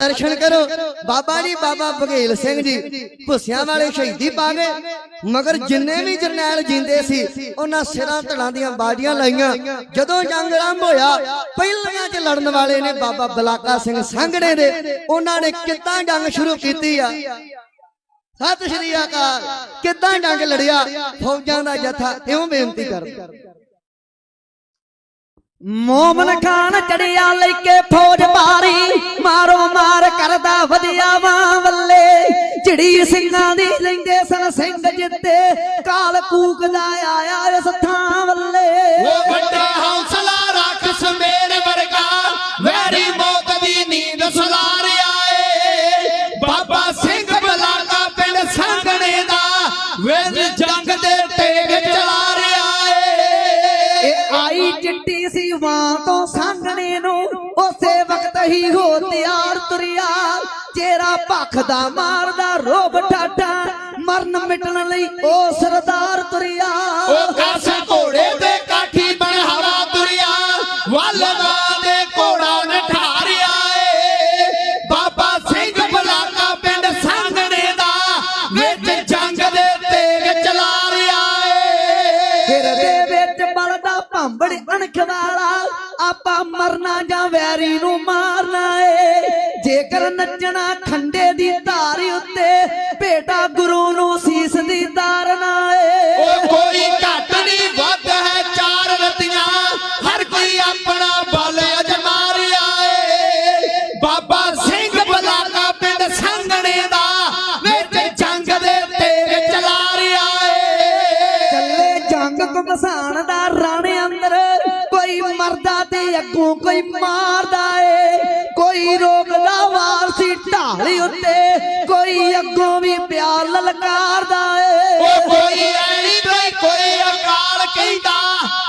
ਦਰਸ਼ਨ ਕਰੋ। ਬਾਬਾ ਜੀ, ਬਾਬਾ ਬਘੇਲ ਸਿੰਘ ਜੀ, ਭੁੱਸਿਆਂ ਵਾਲੇ ਸ਼ਹੀਦੀ ਪਾ ਗਏ ਮਗਰ ਜਿੰਨੇ ਵੀ ਜਰਨੈਲ ਜਿੰਦੇ ਸੀ, ਉਹਨਾਂ ਸਿਰਾਂ ਧੜਾਂ ਦੀਆਂ ਬਾਜੀਆਂ ਲਾਈਆਂ। ਜਦੋਂ ਜੰਗ ਆਰੰਭ ਹੋਇਆ, ਪਹਿਲੀਆਂ 'ਚ ਲੜਨ ਵਾਲੇ ਨੇ ਬਾਬਾ ਬਲਾਕਾ ਸਿੰਘ ਸੰਘਣੇ ਦੇ। ਉਹਨਾਂ ਨੇ ਕਿੱਦਾਂ ਜੰਗ ਸ਼ੁਰੂ ਕੀਤੀ ਆ? ਸਤਿ ਸ਼੍ਰੀ ਅਕਾਲ। ਕਿੱਦਾਂ ਜੰਗ ਲੜਿਆ? ਫੌਜਾਂ ਦਾ ਜਥਾ ਇਉਂ ਬੇਨਤੀ ਕਰਦਾ। ਮੋਮਨ ਖਾਨ ਚੜਿਆ ਲੈ ਕੇ ਫੌਜ ਮਾਰੀ ਮਾਰੋ ਕਰਦਾ ਵਧੀਆ ਵਾਂ ਵੱਲੇ। ਚਿੜੀ ਸਿੰਘਾਂ ਦੀ ਲੈਂਦੇ ਸਨ ਸਿੰਘ ਜਿੱਤੇ ਕਾਲ ਕੂਕਦਾ ਆਇਆ ਇਸ ਥਾਂ ਵੱਲੇ। ਉਹ ਵੱਡਾ ਹੌਸਲਾ ਰੱਖ ਸਮੇਰ ਵਰਗਾ ਵੈਰੀ ਮੌਤ ਦੀ ਨੀਂਦ ਸੁਲਾ ਰਿਹਾ ਏ। ਬਾਬਾ ਸਿੰਘ ਬਲਾਗਾ ਪਿੰਡ ਸੰਗਣੇ ਦਾ ਵੇਲ ਜੰਗ ਦੇ ਤੇਗ ਚਲਾ ਰਿਹਾ ਏ। ਇਹ ਆਈ ਚਿੱਟੀ ਸੀ ਵਾਂ ਤੋਂ ਸਾਹਮਣੇ ਨੂੰ ਉਸੇ ਵਕਤ ਹੀ ਤਿਆਰ ਤੁਰਿਆ। ਚਿਹਰਾ ਭਖਦਾ ਮਾਰਦਾ ਰੋਬ ਠਾਠਾ। ਮਰਨ ਮਿਟਣ ਲਈ ਉਹ ਸਰਦਾਰ ਤੁਰਿਆ। ਉਹ ਕਸ ਘੋੜੇ ਤੇ ਕਾਠੀ ਬਣ ਹਵਾ ਤੁਰਿਆ। ਵਾਲਵਾ ਦੇ ਘੋੜਾ ਨਠਾਰਿਆ ਏ। ਬਾਬਾ ਸਿੰਘ ਬਲਾਗਾ ਪਿੰਡ ਸੰਗਣੇ ਦਾ ਵਿੱਚ ਜੰਗ ਦੇ ਤੇਗ ਚਲਾ ਰਿਹਾ ਏ। ਫਿਰ ਦੇ ਵਿੱਚ ਬਲਦਾ ਭਾਂਬੜ ਅਣਖ ਵਾਲਾ ਆਪਾਂ ਮਰਨਾ ਜਾਂ ਵੈਰੀ ਨੂੰ ਮਾਰਨਾ ਏ। ਜੇਕਰ ਨੱਚਣਾ ਖੰਡੇ ਦੀ ਧਾਰ ਉੱਤੇ ਭੇਟਾ ਗੁਰੂ ਨੂੰ ਸੀਸ ਦੀ ਧਾਰਨਾ ਏ। ਕੋਈ ਘੱਟ ਨਹੀਂ ਵੱਧ ਹੈ ਚਾਰ ਰਤੀਆਂ ਹਰ ਕੋਈ ਆਪਣਾ ਬਲ ਅਜਮਾ ਰਿਹਾ ਏ। ਬਾਬਾ ਸਿੰਘ ਬਲਾਗਾ ਪਿੰਡ ਸੰਗਣੇ ਦਾ ਵਿੱਚ ਜੰਗ ਦੇ ਤੇਗ ਚਲਾ ਰਿਹਾ ਏ। ਚੱਲੇ ਜੰਗ ਘਮਸਾਨ ਦਾ ਅੱਗੋਂ ਕੋਈ ਮਾਰਦਾ ਏ ਕੋਈ ਰੋਕਦਾ ਵਾਰ ਸੀ ਢਾਲੀ ਉੱਤੇ ਕੋਈ ਅੱਗੋਂ ਵੀ ਪਿਆਰ ਲਲਕਾਰਦਾ ਏ। ਉਹ ਕੋਈ ਐਣੀ ਤੇ ਕੋਈ ਅਕਾਲ ਕਹਿੰਦਾ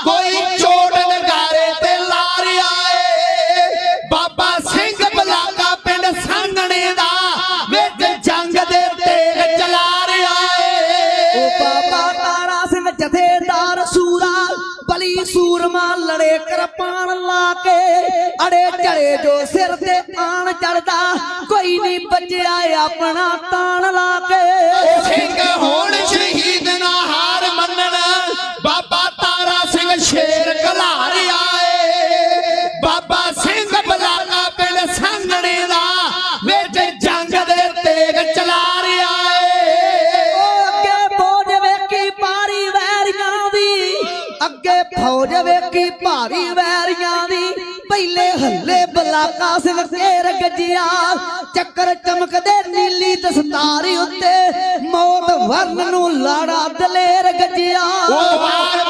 ਕੋਈ ਚੋਟ ਨਗਾਰੇ ਤੇ ਲਾ ਰਿਹਾ ਏ। ਬਾਬਾ ਸਿੰਘ ਬਲਾਗਾ ਪਿੰਡ ਸੰਗਣੇ ਦਾ ਵਿੱਚ ਜੰਗ ਦੇ ਤੇਗ ਚਲਾ ਰਿਹਾ ਏ। ਉਹ ਬਾਬਾ ਤਾਰਾ ਸਿੰਘ ਜਥੇਦਾਰ ਸੂਰਾ ਬਲੀ ਸੂਰਮਾ ਲੜੇ ਕਿਰਪਾਨ ਲਾ ਕੇ। ਅੜੇ ਝੜੇ ਜੋ ਸਿਰ ਤੇ ਆਣ ਚੜਦਾ, ਕੋਈ ਨਹੀਂ ਬਚਿਆ ਆਪਣਾ ਤਾਣ ਲਾ ਕੇ। ਸਿੰਘ ਹੋਣ ਸ਼ਹੀਦ ਨਾ ਹਾਰ ਮੰਨਣ। ਬਾਬਾ ਭਾਰੀ ਵੈਰੀਆਂ ਦੀ ਪਹਿਲੇ ਹੱਲੇ ਬਲਾਕਾ ਸਿੰਘ ਘੇਰ ਗੱਜਿਆ ਚੱਕਰ ਚਮਕਦੇ ਨੀਲੀ ਦਸਤਾਰ ਉੱਤੇ। ਮੌਤ ਵਰਨ ਨੂੰ ਲਾੜਾ ਦਲੇਰ ਗੱਜਿਆ ਉਹ ਵਾਰ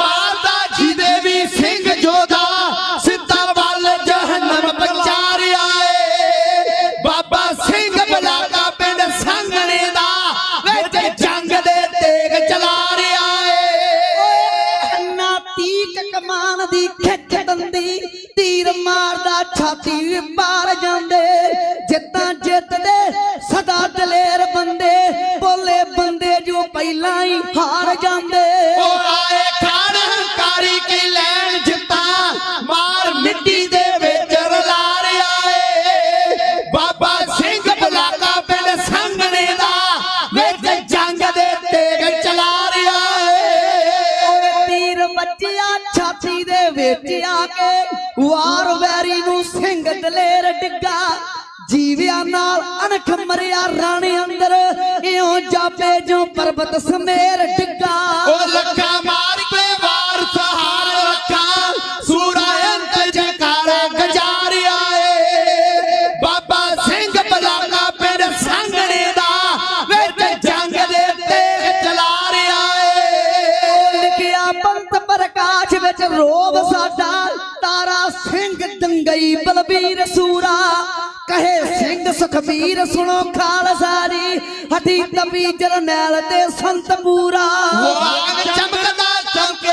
ਤੀਕ ਕਮਾਨ ਦੀ ਖਿੱਚ ਦੰਦੀ, ਤੀਰ ਮਾਰਦਾ ਛਾਤੀ ਪਾਰ ਜਾਂਦੇ। ਜਿੱਤਾਂ ਜਿੱਤਦੇ, ਸਦਾ ਦਲੇਰ ਬੰਦੇ ਬੋਲੇ ਬੰਦੇ ਜੋ ਪਹਿਲਾਂ ਹੀ ਹਾਰ ਜਾਂਦੇ। ਵਿੱਚ ਆ ਕੇ ਵਾਰ ਵੈਰੀ ਨੂੰ ਸਿੰਘ ਦਲੇਰ ਡਿੱਗਾ। ਜੀਵਿਆਂ ਨਾਲ ਅਣਖ ਮਰਿਆ ਰਾਣੇ ਅੰਦਰ, ਇਉਂ ਜਾਪੇ ਜੋ ਪਰਬਤ ਸਮੇਰ ਡਿੱਗਾ। ਸੁਖਬੀਰ ਸੁਣੋ ਖਾਲਸਾ ਜੀ। ਹੱਡੀ ਤਪੀ ਜਰਨੈਲ ਤੇ ਸੰਤ ਪੂਰਾ। ਚਮਕਦਾ ਚਮਕ